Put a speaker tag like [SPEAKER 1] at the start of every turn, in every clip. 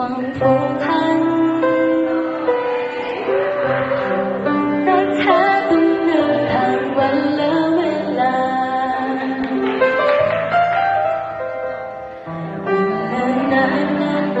[SPEAKER 1] หวังผูกพันรักแท้ต้องเดินทางวันละเวลาวันนั้นนานไป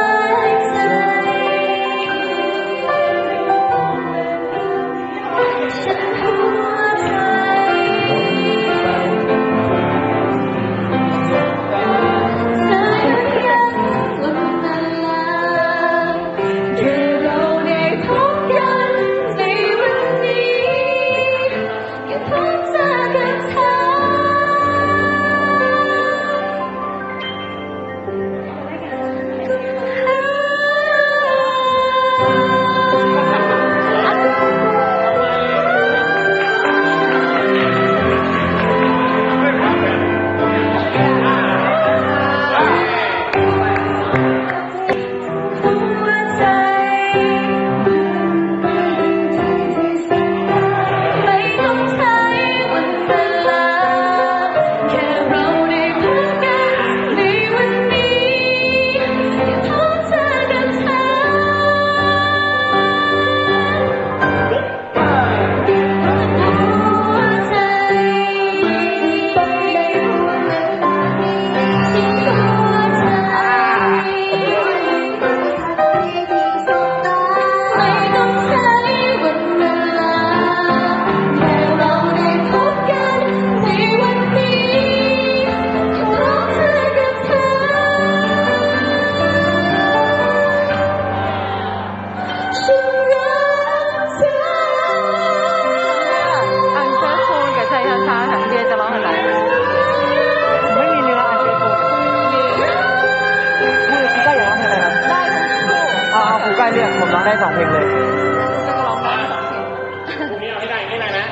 [SPEAKER 1] ได้สองเพลงเลย ก็ร้องได้สองเพลง พรุ่
[SPEAKER 2] นี้เอาให้ได้
[SPEAKER 3] ให้ได้นะ